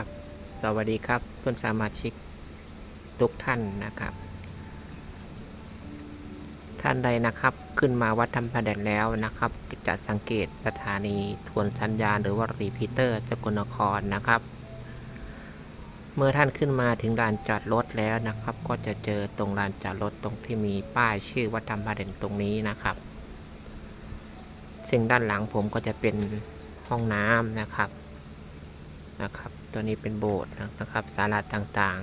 ครับ สวัสดีครับเพื่อนสมาชิกทุกท่านนะครับ ท่านใดนะครับขึ้นมาวัดธรรมประแดดแล้วนะครับ จะสังเกตสถานีทวนสัญญาณหรือว่ารีพีเตอร์สกลนครนะครับ เมื่อท่านขึ้นมาถึงลานจอดรถแล้วนะครับ ก็จะเจอตรงลานจอดรถตรงที่มีป้ายชื่อวัดธรรมประแดดตรงนี้นะครับ ซึ่งด้านหลังผมก็จะเป็นห้องน้ำนะครับนะครับ ตัวนี้เป็นโบสถ์นะครับศาลาต่าง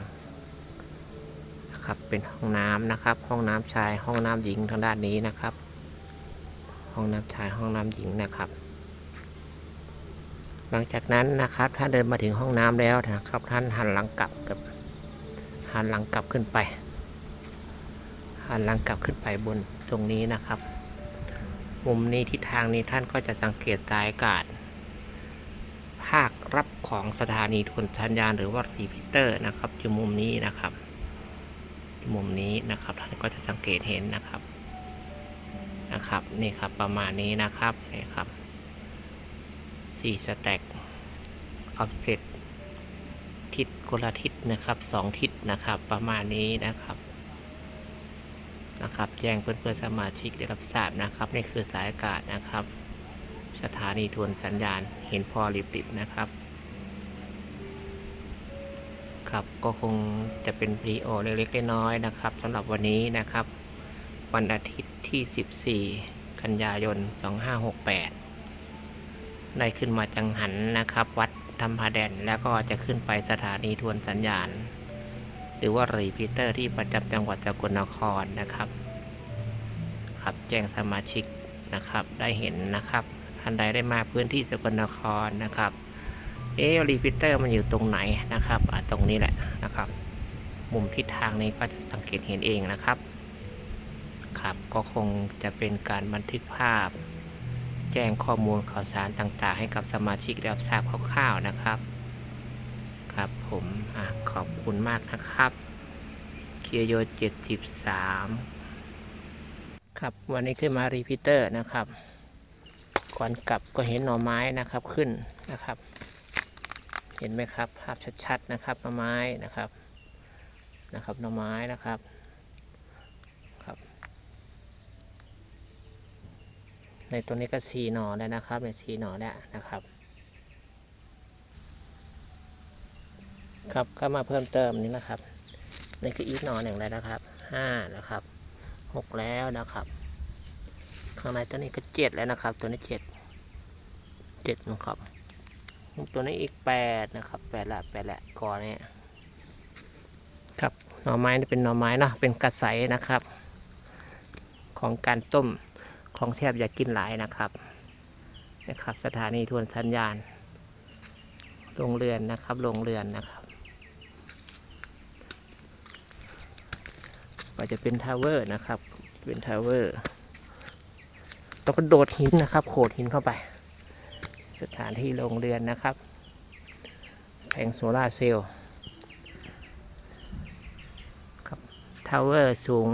ๆนะครับเป็นห้องน้ำนะครับ ห้องน้ำชายห้องน้ำหญิงทางด้านนี้นะครับ ห้องน้ำชายห้องน้ำหญิงนะครับ หลังจากนั้นนะครับถ้าเดินมาถึงห้องน้ำแล้วนะครับ ท่านหันหลังกลับกับหันหลังกลับขึ้นไปหันหลังกลับขึ้นไปบนตรงนี้นะครับ มุมนี้ทิศทางนี้ท่านก็จะสังเกตสายอากาศาครับของสถานีทวนสัญญาณหรือว่ารีพิเตอร์นะครับอยู่มุมนี้นะครับมุมนี้นะครับท่านก็จะสังเกตเห็นนะครับนะครับนี่ครับประมาณนี้นะครับนี่ครับสี่สแต็กออฟเซตทิศคนละทิศนะครับสองทิศนะครับประมาณนี้นะครับนะครับแจ้งเพื่อนๆสมาชิกได้รับทราบนะครับ นี่คือสายอากาศนะครับ สถานีทวนสัญญาณเห็นพอริบติดนะครับ ครับก็คงจะเป็นวิดีโอเล็กๆน้อยๆนะครับสำหรับวันนี้นะครับ วันอาทิตย์ที่ 14 กันยายน 2568 ได้ขึ้นมาจังหันนะครับ วัดธรรมพาแดนแล้วก็จะขึ้นไปสถานีทวนสัญญาณ หรือว่ารีพีเตอร์ที่ประจำจังหวัดสกลนครนะครับ ครับแจ้งสมาชิกนะครับได้เห็นนะครับ ท่านใดได้มาพื้นที่สกลนครนะครับ เออรีพิเตอร์มันอยู่ตรงไหนนะครับตรงนี้แหละนะครับ มุมทิศทางนี้ก็จะสังเกตเห็นเองนะครับ ครับก็คงจะเป็นการบันทึกภาพ แจ้งข้อมูลข่าวสารต่างๆ ให้กับสมาชิกรับทราบคร่าวๆนะครับ ครับผมอขอบคุณมากนะครับเคียโย 73 ครับวันนี้ขึ้นมารีพิเตอร์นะครับ ก่อนกลับก็เห็นหน่อไม้นะครับขึ้นนะครับ เห็นไหมครับ ภาพชัดๆนะครับหน่อไม้นะครับนะครับหน่อไม้นะครับครับ ในตัวนี้ก็สีหน่อแล้วนะครับเป็นสีหน่อแล้วนะครับ ครับก็มาเพิ่มเติมนี้นะครับนี่คืออีกหน่อหนึ่งแล้วนะครับห้านะครับหกแล้วนะครับ ข้างในตัวนี้ก็เจ็ดแล้วนะครับ ตัวนี้เจ็ดเจ็ดนะครับ ตัวนี้อีกแปดนะครับแปดละแปดละก่อนนี้ครับหน่อไม้นี่เป็นหน่อไม้เนาะเป็นกระใสนะครับ ของการต้มของแทบอยากกินหลายนะครับนะครับ สถานีทวนสัญญาณโรงเรือนนะครับโรงเรือนนะครับก็จะเป็นทาวเวอร์นะครับ เป็นทาวเวอร์ ต้องกระโดดหินนะครับโขดหินเข้าไป สถานที่โรงเรือนนะครับแผงโซลาเซลล์ครับทาวเวอร์สูง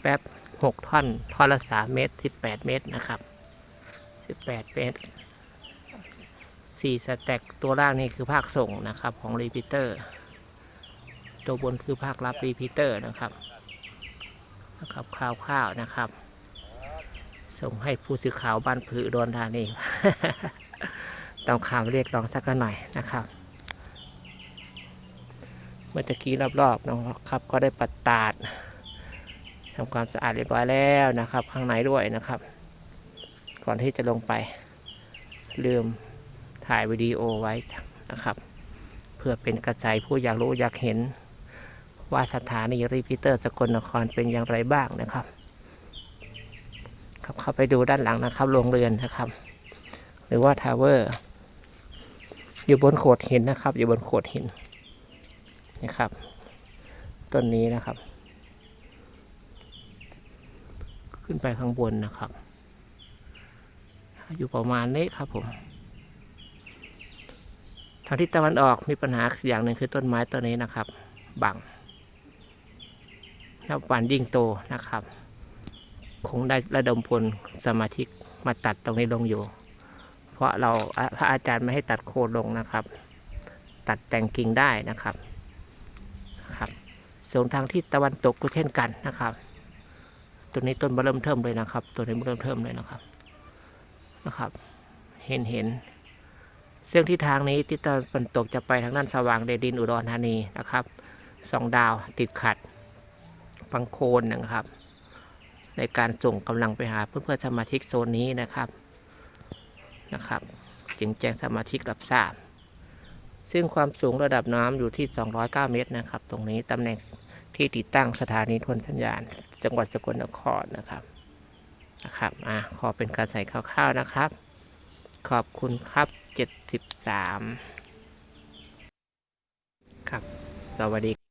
แป๊บหกท่อนท่อนละสามเมตรสิบแปดเมตรนะครับสิบแปดเมตรสี่สแต็กตัวล่างนี่คือภาคส่งนะครับของรีพิเตอร์ ตัวบนคือภาครับรีพิเตอร์นะครับนะครับคร่าวๆนะครับ ส่งให้ผู้สื่อข่าวบ้านผือโดนธานีต้องข่าวเรียกร้องสักหน่อยนะครับเมื่อตะกี้รอบๆนะครับ ก็ได้ปัดตาดทำความสะอาดเรียบร้อยแล้วนะครับ ข้างในด้วยนะครับ ก่อนที่จะลงไป ลืมถ่ายวิดีโอไว้นะครับ เพื่อเป็นกระจายผู้อยากรู้อยากเห็น ว่าสถานีรีพิเตอร์สกลนครเป็นอย่างไรบ้างนะครับ ครับเข้าไปดูด้านหลังนะครับโรงเรือนนะครับ หรือว่าทาวเวอร์ อยู่บนโขดหินนะครับ อยู่บนโขดหินนะครับต้นนี้นะครับ ขึ้นไปข้างบนนะครับ อยู่ประมาณนี้ครับผมทางทิศตะวันออกมีปัญหาอย่างหนึ่งคือต้นไม้ต้นนี้นะครับ บังแล้ววันยิ่งโตนะครับ คงได้ระดมพลสมาชิกมาตัดตรงนี้ลงอยู่ เพราะเราพระอาจารย์ไม่ให้ตัดโคนลงนะครับ ตัดแต่งกิ่งได้นะครับครับ ส่วนทางที่ตะวันตกก็เช่นกันนะครับตัวนี้ต้นเริ่มเทิมเลยนะครับ ตัวนี้เริ่มเทิมเลยนะครับนะครับ เห็นเห็นเส้นที่ทางนี้ที่ตะวันตกจะไปทางด้านสว่างเดดินอุดรธานีนะครับสองดาวติดขัดฟังโคนนะครับ ในการส่งกำลังไปหาเพื่อนๆสมาชิกโซนนี้นะครับนะครับ จึงแจ้งสมาชิกรับทราบซึ่งความสูงระดับน้ำอยู่ที่ 209 เมตรนะครับ ตรงนี้ตำแหน่งที่ติดตั้งสถานีทวนสัญญาณ จังหวัดสกลนครนะครับนะครับอะขอเป็นการใส่คร่าวๆนะครับ ขอบคุณครับ 73 ครับ สวัสดี